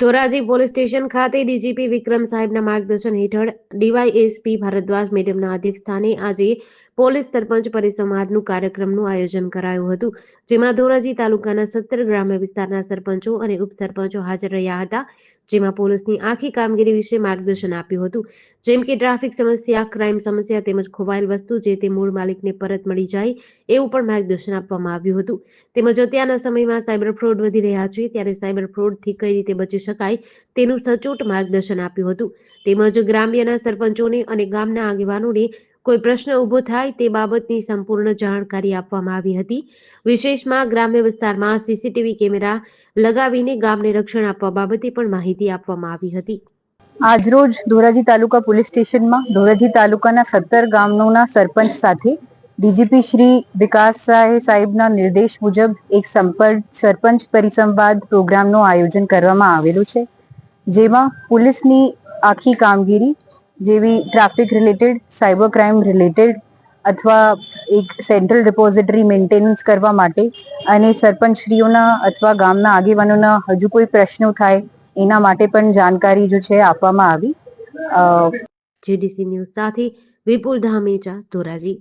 Dhoraji police station ખાતે DGP Vikram સાહેબના માર્ગદર્શન હેઠળ ડીવાયએસપી ભારદ્વાજ મેડમના અધ્યક્ષસ્થાને આજે પોલીસ સરપંચ પરિસંવાદનું કાર્યક્રમનું આયોજન કરાયું હતું, જેમાં ધોરાજી તાલુકાના સત્તર ગ્રામ્ય વિસ્તારના સરપંચો અને ઉપસરપંચો હાજર રહ્યા હતા, જેમાં પોલીસની આખી કામગીરી વિશે માર્ગદર્શન આપ્યું હતું, જેમ કે ટ્રાફિક સમસ્યા, ક્રાઇમ સમસ્યા તેમજ ખોવાયેલ વસ્તુ જે તે મૂળ માલિકને પરત મળી જાય, એવું પણ માર્ગદર્શન આપવામાં આવ્યું હતું. તેમજ અત્યારના સમયમાં સાયબર ફ્રોડ વધી રહ્યા છે, ત્યારે સાયબર ફ્રોડથી કઈ રીતે બચી શકાય, તેનું સચોટ માર્ગદર્શન આપ્યું હતું. તેમજ ગ્રામ્યના સરપંચોને અને ગામના આગેવાનોને કોઈ પ્રશ્ન ઊભો થાય તે બાબતની સંપૂર્ણ જાણકારી આપવામાં આવી હતી. વિશેષમાં ગ્રામ્ય વિસ્તારમાં સીસીટીવી કેમેરા લગાવીને ગામને રક્ષણ આપવા બાબતે પણ માહિતી આપવામાં આવી હતી. આજરોજ ધોરાજી તાલુકા પોલીસ સ્ટેશનમાં ધોરાજી તાલુકાના સત્તર ગામોના સરપંચ સાથે ડીજીપી શ્રી વિકાસ સાહે સાહેબના નિર્દેશ મુજબ એક સંપર્ક સરપંચ પરિસંવાદ પ્રોગ્રામનું આયોજન કરવામાં આવેલું છે, જેમાં પોલીસની આખી કામગીરી જેવી traffic related cyber crime related અથવા એક સેન્ટ્રલ રિપોઝિટરી મેન્ટેનન્સ કરવા માટે અને સરપંચશ્રીઓના અથવા ગામના આગેવાનોના હજુ કોઈ પ્રશ્નો થાય એના માટે પણ જાણકારી જો છે આપવામાં આવી. જેડીસી ન્યૂઝ સાથે વિપુલ ધામેચા ધોરાજી.